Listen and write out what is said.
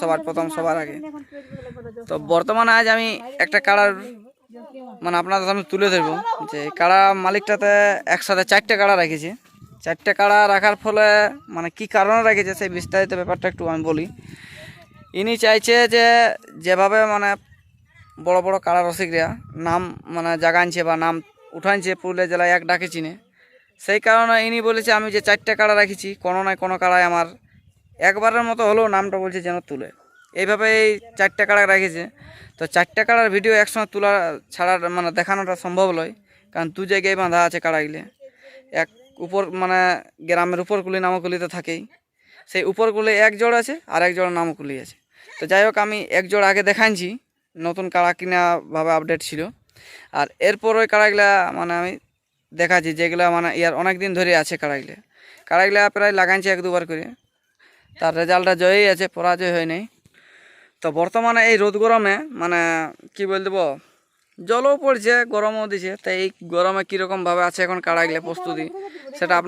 সবার প্রথম সবার আগে। তো। বর্তমানে আজ আমি একটা কাড়ার মানে আপনাদের সামনে তুলে ধরবো যে কাড়া মালিকটাতে একসাথে চারটে কাড়া রেখেছে। চারটে কাড়া রাখার ফলে মানে কি কারণে রেখেছে সেই বিস্তারিত ব্যাপারটা একটু আমি বলি। ইনি চাইছে যে যেভাবে মানে বড় বড় কাড়া রসিকরা নাম মানে জাগানছে বা নাম উঠানছে পুরুলিয়া জেলায় এক ডাকে চিনে। সেই কারণে ইনি বলেছে আমি যে চারটে কাড়া রেখেছি কোনো না কোনো কাড়ায় আমার একবারের মতো হলেও নামটা বলছে যেন তুলে। এইভাবে এই চারটে কাড়া রেখেছে। তো চারটে কাড়ার ভিডিও একসঙ্গে তোলা ছাড়ার মানে দেখানোটা সম্ভব নয়। কারণ দু জায়গায় বাঁধা আছে কাড়াগুলো। এক উপর মানে গ্রামের উপরকুলি নামকুলিতে থাকেই। সেই উপরকুলি এক জোড় আছে, আর এক জোড় নামকুলি আছে। তো যাই হোক, আমি এক জোড় আগে দেখাইছি। নতুন কাড়া কিনা ভাবে আপডেট ছিল। আর এরপর ওই কাড়াগুলা মানে আমি দেখাচ্ছি, যেগুলা মানে ইয়ার অনেক দিন ধরে আছে কাড়াগুলা। কাড়াগুলা প্রায় লাগাইছে এক দুবার করে। তার রেজাল্টটা জয়ই আছে, পরাজয় হয়নি তো বর্তমানে এই রোদ গরমে মানে কি বল দেবো জলও পড়ছে, গরমও দিছে। তাই এই গরমে কীরকমভাবে আছে এখন কাড়াগলে প্রস্তুতি, সেটা